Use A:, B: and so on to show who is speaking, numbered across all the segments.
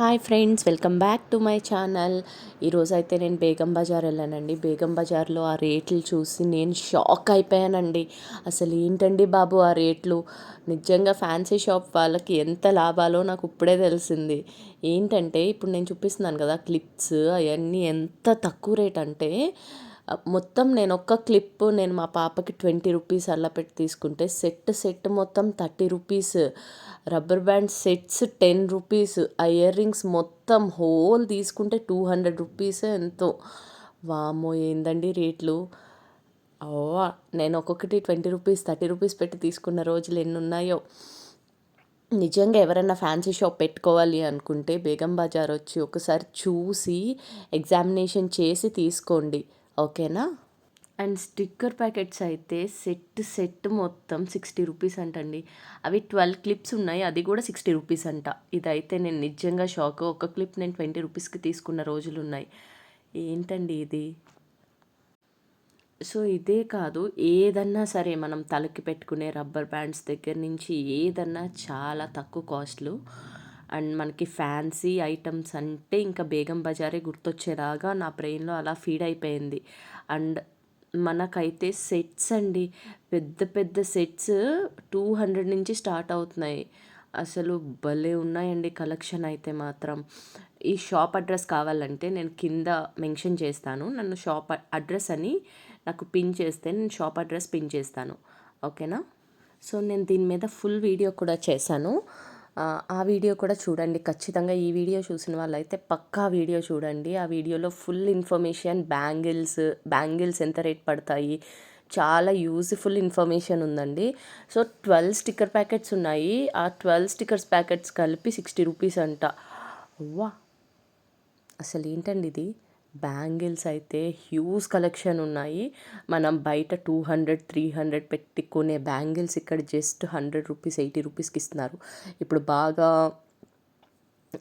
A: Hi friends welcome back to my channel. ఈరోజు అయితే నేను బేగం బజార్ వెళ్ళానండి. బేగం బజార్లో ఆ రేట్లు చూసి నేను షాక్ అయిపోయానండి. అసలు ఏంటండి బాబు ఆ రేట్లు? నిజంగా ఫ్యాన్సీ షాప్ వాళ్ళకి ఎంత లాభాలో నాకు ఇప్పుడే తెలిసింది. ఏంటంటే ఇప్పుడు నేను చూపిస్తున్నాను కదా క్లిప్స్ అవన్నీ ఎంత తక్కువ రేట్ అంటే మొత్తం నేను ఒక్క క్లిప్ నేను మా పాపకి ట్వంటీ రూపీస్ అలా పెట్టి తీసుకుంటే సెట్ సెట్ మొత్తం thirty rupees. Rubber band sets ten rupees. ఆ ఇయర్ రింగ్స్ మొత్తం హోల్ తీసుకుంటే టూ హండ్రెడ్ రూపీస్ ఎంతో. వామో ఏందండి రేట్లు? ఓ నేను ఒక్కొక్కటి ట్వంటీ రూపీస్ థర్టీ రూపీస్ పెట్టి తీసుకున్న రోజులు ఎన్ని ఉన్నాయో నిజంగా ఎవరైనా ఫ్యాన్సీ షాప్ పెట్టుకోవాలి అనుకుంటే బేగం బజార్ వచ్చి ఒకసారి చూసి ఎగ్జామినేషన్ చేసి తీసుకోండి. ఓకేనా? అండ్ స్టిక్కర్ ప్యాకెట్స్ అయితే సెట్ సెట్ మొత్తం సిక్స్టీ రూపీస్ అంటండి. అవి ట్వెల్వ్ క్లిప్స్ ఉన్నాయి అది కూడా సిక్స్టీ రూపీస్ అంట. ఇదైతే నేను నిజంగా షాక్. ఒక క్లిప్ నేను ట్వంటీ రూపీస్కి తీసుకున్న రోజులు ఉన్నాయి ఏంటండి ఇది? సో ఇదే కాదు ఏదన్నా సరే మనం తలకి పెట్టుకునే రబ్బర్ బ్యాండ్స్ దగ్గర నుంచి ఏదన్నా చాలా తక్కువ కాస్ట్లు అండ్ మనకి ఫ్యాన్సీ ఐటమ్స్ అంటే ఇంకా బేగం బజారే గుర్తొచ్చేలాగా నా బ్రెయిన్లో అలా ఫీడ్ అయిపోయింది. అండ్ మనకైతే సెట్స్ అండి. పెద్ద పెద్ద సెట్స్ టూ హండ్రెడ్ నుంచి స్టార్ట్ అవుతున్నాయి. అసలు భలే ఉన్నాయండి కలెక్షన్ అయితే మాత్రం. ఈ షాప్ అడ్రస్ కావాలంటే నేను కింద మెన్షన్ చేస్తాను. నన్ను షాప్ అడ్రస్ అని నాకు పిన్ చేస్తే నేను షాప్ అడ్రస్ పిన్ చేస్తాను. ఓకేనా? సో నేను దీని మీద ఫుల్ వీడియో కూడా చేశాను. ఆ వీడియో కూడా చూడండి. ఖచ్చితంగా ఈ వీడియో చూసిన వాళ్ళైతే పక్కా వీడియో చూడండి. ఆ వీడియోలో ఫుల్ ఇన్ఫర్మేషన్ బ్యాంగిల్స్ బ్యాంగిల్స్ ఎంత రేట్ పడతాయి చాలా యూజ్ఫుల్ ఇన్ఫర్మేషన్ ఉందండి. సో ట్వెల్వ్ స్టిక్కర్ ప్యాకెట్స్ ఉన్నాయి. ఆ ట్వెల్వ్ స్టిక్కర్స్ ప్యాకెట్స్ కలిపి సిక్స్టీ రూపీస్ అంట. వా! అసలు ఏంటండి ఇది? బ్యాంగిల్స్ అయితే హ్యూజ్ కలెక్షన్ ఉన్నాయి. మనం బయట టూ హండ్రెడ్ త్రీ హండ్రెడ్ పెట్టి కొనే బ్యాంగిల్స్ ఇక్కడ జస్ట్ హండ్రెడ్ రూపీస్ ఎయిటీ రూపీస్కి ఇస్తున్నారు. ఇప్పుడు బాగా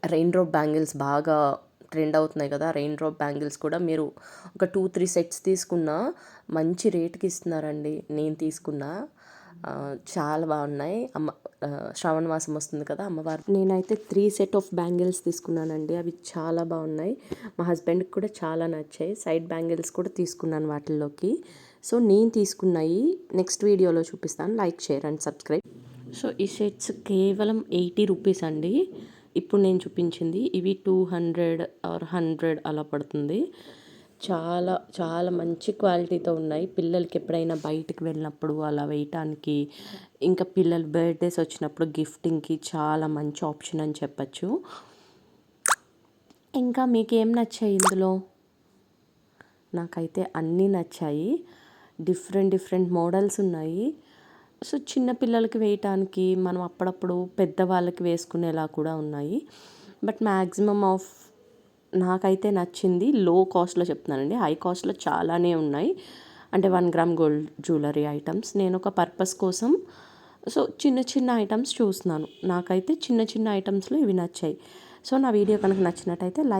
A: రెయిన్ డ్రాప్ బ్యాంగిల్స్ బాగా ట్రెండ్ అవుతున్నాయి కదా రెయిన్ డ్రాప్ బ్యాంగిల్స్ కూడా. మీరు ఒక టూ త్రీ సెట్స్ తీసుకున్నా మంచి రేట్కి ఇస్తున్నారండి. నేను తీసుకున్నా. చాలా బాగున్నాయి. అమ్మ శ్రావణ మాసం వస్తుంది కదా అమ్మవారు. నేనైతే త్రీ సెట్ ఆఫ్ బ్యాంగిల్స్ తీసుకున్నానండి. అవి చాలా బాగున్నాయి. మా హస్బెండ్కి కూడా చాలా నచ్చాయి. సైడ్ బ్యాంగిల్స్ కూడా తీసుకున్నాను వాటిల్లోకి. సో నేను తీసుకున్నాయి. నెక్స్ట్ వీడియోలో చూపిస్తాను. Like share and subscribe so ఈ సెట్స్ కేవలం ఎయిటీ రూపీస్ అండి. ఇప్పుడు నేను చూపించింది. ఇవి టూ హండ్రెడ్ ఆర్ హండ్రెడ్ అలా పడుతుంది. చాలా చాలా మంచి క్వాలిటీతో ఉన్నాయి. పిల్లలకి ఎప్పుడైనా బయటకు వెళ్ళినప్పుడు అలా వేయటానికి ఇంకా పిల్లల బర్త్డేస్ వచ్చినప్పుడు గిఫ్టింగ్కి చాలా మంచి ఆప్షన్ అని చెప్పచ్చు. ఇంకా మీకు ఏం నచ్చాయి ఇందులో? నాకైతే అన్నీ నచ్చాయి. డిఫరెంట్ డిఫరెంట్ మోడల్స్ ఉన్నాయి. సో చిన్న పిల్లలకి వేయటానికి మనం అప్పుడప్పుడు పెద్దవాళ్ళకి వేసుకునేలా కూడా ఉన్నాయి. బట్ మ్యాక్సిమమ్ ఆఫ్ నాకైతే నచ్చింది లో కాస్ట్లో చెప్తున్నానండి. హై కాస్ట్లో చాలానే ఉన్నాయి. అంటే one gram gold jewellery items. నేను ఒక పర్పస్ కోసం సో చిన్న చిన్న ఐటమ్స్ చూస్తున్నాను. నాకైతే చిన్న చిన్న ఐటమ్స్లో ఇవి నచ్చాయి. సో నా వీడియో కనుక నచ్చినట్టయితే లైక్